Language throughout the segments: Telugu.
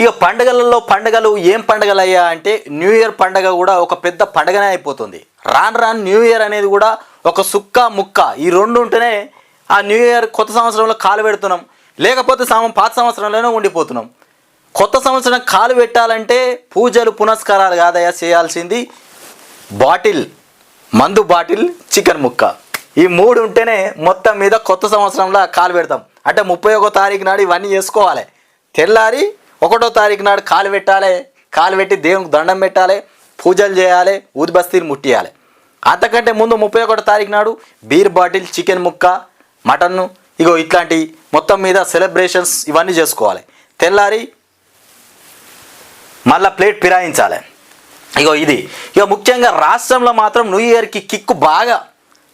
ఇక పండగలలో పండగలు ఏం పండుగలు అయ్యా అంటే న్యూ ఇయర్ పండగ కూడా ఒక పెద్ద పండగనే అయిపోతుంది. రాను రాను న్యూ ఇయర్ అనేది కూడా ఒక సుక్క ముక్క. ఈ రెండు ఉంటేనే ఆ న్యూ ఇయర్ కొత్త సంవత్సరంలో కాలు పెడుతున్నాం. లేకపోతే సం పాత సంవత్సరంలోనే ఉండిపోతున్నాం. కొత్త సంవత్సరం కాలు పెట్టాలంటే పూజలు పునస్కారాలు కాదయ్యా చేయాల్సింది బాటిల్ మందు బాటిల్ చికెన్ ముక్క. ఈ మూడు ఉంటేనే మొత్తం మీద కొత్త సంవత్సరంలో కాలు పెడతాం. అంటే ముప్పై ఒకటో తారీఖు నాడు ఇవన్నీ చేసుకోవాలి. తెల్లారి ఒకటో తారీఖు నాడు కాలు పెట్టాలి. కాలు పెట్టి దేవునికి దండం పెట్టాలి. పూజలు చేయాలి. ఊదిబస్తీని ముట్టియాలి. అంతకంటే ముందు ముప్పై ఒకటో తారీఖు నాడు బీర్ బాటిల్ చికెన్ ముక్క మటన్ ఇగో ఇట్లాంటి మొత్తం మీద సెలబ్రేషన్స్ ఇవన్నీ చేసుకోవాలి. తెల్లారి మళ్ళా ప్లేట్ ఫిరాయించాలి. ఇగో ఇది. ఇక ముఖ్యంగా రాష్ట్రంలో మాత్రం న్యూ ఇయర్కి కిక్కు బాగా.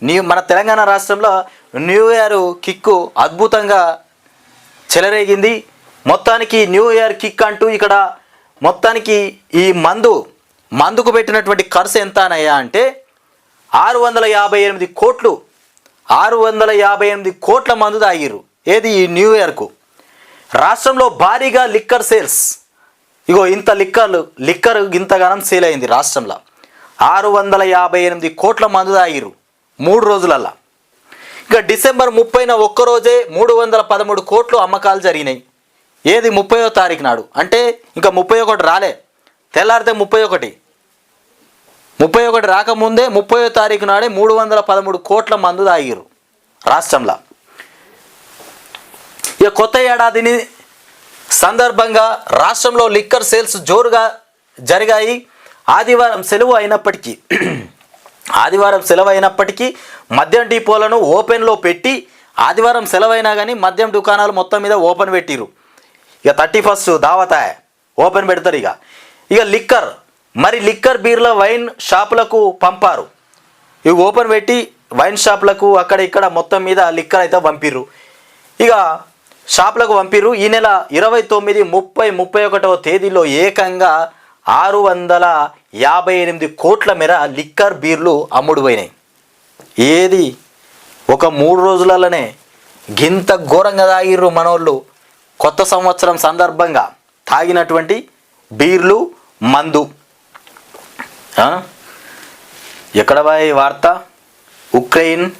న్యూ మన తెలంగాణ రాష్ట్రంలో న్యూ ఇయర్ కిక్కు అద్భుతంగా చెలరేగింది. మొత్తానికి న్యూ ఇయర్ కిక్ అంటూ ఇక్కడ మొత్తానికి ఈ మందు మందుకు పెట్టినటువంటి ఖర్చు ఎంత అనయ్యా అంటే ఆరు వందల యాభై ఎనిమిది కోట్లు ఆరు వందల యాభై ఎనిమిది కోట్ల మందు తాగిర్రు. ఏది ఈ న్యూ ఇయర్కు? రాష్ట్రంలో భారీగా లిక్కర్ సేల్స్. ఇగో ఇంత లిక్కర్లు లిక్కర్ ఇంతగానం సేల్ అయింది రాష్ట్రంలో. ఆరు వందల యాభై ఎనిమిది కోట్ల మందు తాగిరు మూడు రోజులల్లా. ఇక డిసెంబర్ ముప్పైన ఒక్కరోజే మూడు వందల పదమూడు కోట్లు అమ్మకాలు జరిగినాయి. ఏది ముప్పయో తారీఖు నాడు. అంటే ఇంకా ముప్పై ఒకటి రాలే. తెల్లారితే ముప్పై ఒకటి. ముప్పై ఒకటి రాకముందే ముప్పయో తారీఖు నాడే మూడు వందల పదమూడు కోట్ల మందు తాగిరు రాష్ట్రంలో. ఇక కొత్త ఏడాదిని సందర్భంగా రాష్ట్రంలో లిక్కర్ సేల్స్ జోరుగా జరిగాయి. ఆదివారం సెలవు అయినప్పటికీ ఆదివారం సెలవు అయినప్పటికీ మద్యం డిపోలను ఓపెన్లో పెట్టి ఆదివారం సెలవైనా కానీ మద్యం దుకాణాలు మొత్తం మీద ఓపెన్ పెట్టిరు ఇక థర్టీ ఫస్ట్ దావతాయ్ ఓపెన్ పెడతారు ఇక. ఇక లిక్కర్. మరి లిక్కర్ బీర్ల వైన్ షాపులకు పంపారు. ఇవి ఓపెన్ పెట్టి వైన్ షాపులకు అక్కడ ఇక్కడ మొత్తం మీద లిక్కర్ అయితే పంపిర్రు. ఇక షాపులకు పంపిర్రు. ఈ నెల ఇరవై తొమ్మిది ముప్పై ముప్పై ఒకటవ తేదీలో ఏకంగా ఆరు వందల యాభై ఎనిమిది కోట్ల మేర లిక్కర్ బీర్లు అమ్ముడు పోయినాయి ఏది? ఒక మూడు రోజులలోనే గింత ఘోరంగా తాగిర్రు మనోళ్ళు. కొత్త సంవత్సరం సందర్భంగా తాగినటువంటి బీర్లు మందు. ఎక్కడ వార్త? ఉక్రెయిన్